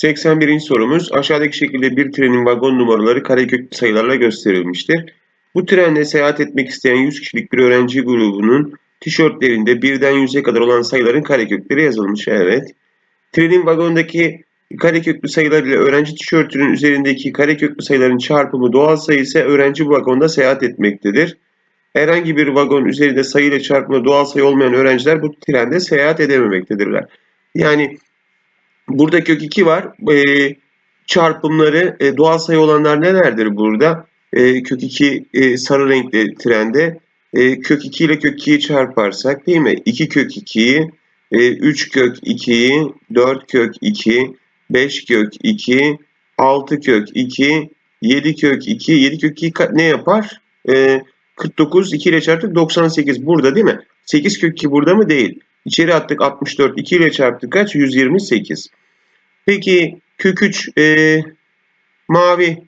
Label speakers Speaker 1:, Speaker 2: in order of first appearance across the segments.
Speaker 1: 81. sorumuz aşağıdaki şekilde bir trenin vagon numaraları kareköklü sayılarla gösterilmiştir. Bu trenle seyahat etmek isteyen 100 kişilik bir öğrenci grubunun tişörtlerinde birden 100'e kadar olan sayıların karekökleri yazılmış. Evet. Trenin vagondaki kareköklü sayılar ile öğrenci tişörtünün üzerindeki kareköklü sayıların çarpımı doğal sayı ise öğrenci bu vagonda seyahat etmektedir. Herhangi bir vagon üzerinde sayı ile çarpımı doğal sayı olmayan öğrenciler bu trende seyahat edememektedirler. Yani Burada kök 2 var. E, çarpımları e, doğal sayı olanlar nelerdir burada? E, kök 2 e, sarı renkli trende. E, kök 2 ile kök 2'yi çarparsak değil mi? 2 kök 2'yi, e, 3 kök 2'yi, 4 kök 2, 5 kök 2, 6 kök 2, 7 kök 2. 7 kök 2 ne yapar? E, 49 2 ile çarptık 98 burada değil mi? 8 kök 2 burada mı? Değil. İçeri attık 64. 2 ile çarptık kaç? 128. Peki kök 3 e, mavi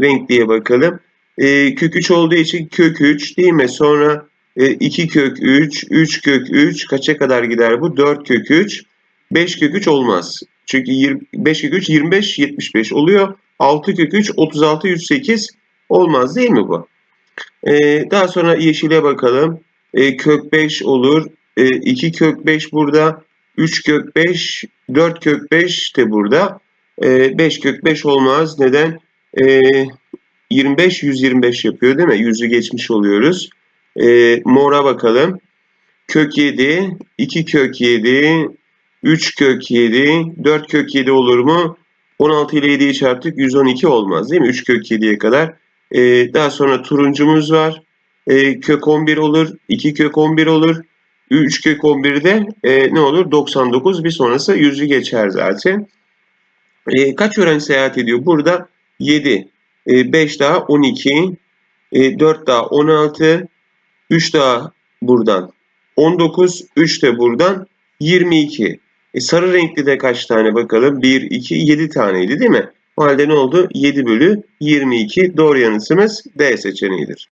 Speaker 1: renkliye bakalım. E, kök 3 olduğu için kök 3 değil mi? Sonra e, 2 kök 3, 3 kök 3 kaça kadar gider bu? 4 kök 3, 5 kök 3 olmaz. Çünkü 20, 5 kök 3 25, 75 oluyor. 6 kök 3, 36, 108 olmaz değil mi bu? E, daha sonra yeşile bakalım. E, kök 5 olur. E, 2 kök 5 burada. 3 kök 5, 4 kök 5 de burada. E, 5 kök 5 olmaz. Neden? E, 25, 125 yapıyor değil mi? 100'ü geçmiş oluyoruz. E, mora bakalım. Kök 7, 2 kök 7, 3 kök 7, 4 kök 7 olur mu? 16 ile 7'yi çarptık. 112 olmaz değil mi? 3 kök 7'ye kadar. E, daha sonra turuncumuz var. E, kök 11 olur. 2 kök 11 olur. 3 kök 11'de e, ne olur? 99 bir sonrası 100'ü geçer zaten. E, kaç öğrenci seyahat ediyor? Burada 7, e, 5 daha 12, e, 4 daha 16, 3 daha buradan 19, 3 de buradan 22. E, sarı renkli de kaç tane bakalım? 1, 2, 7 taneydi değil mi? O halde ne oldu? 7 bölü 22 doğru yanıtımız D seçeneğidir.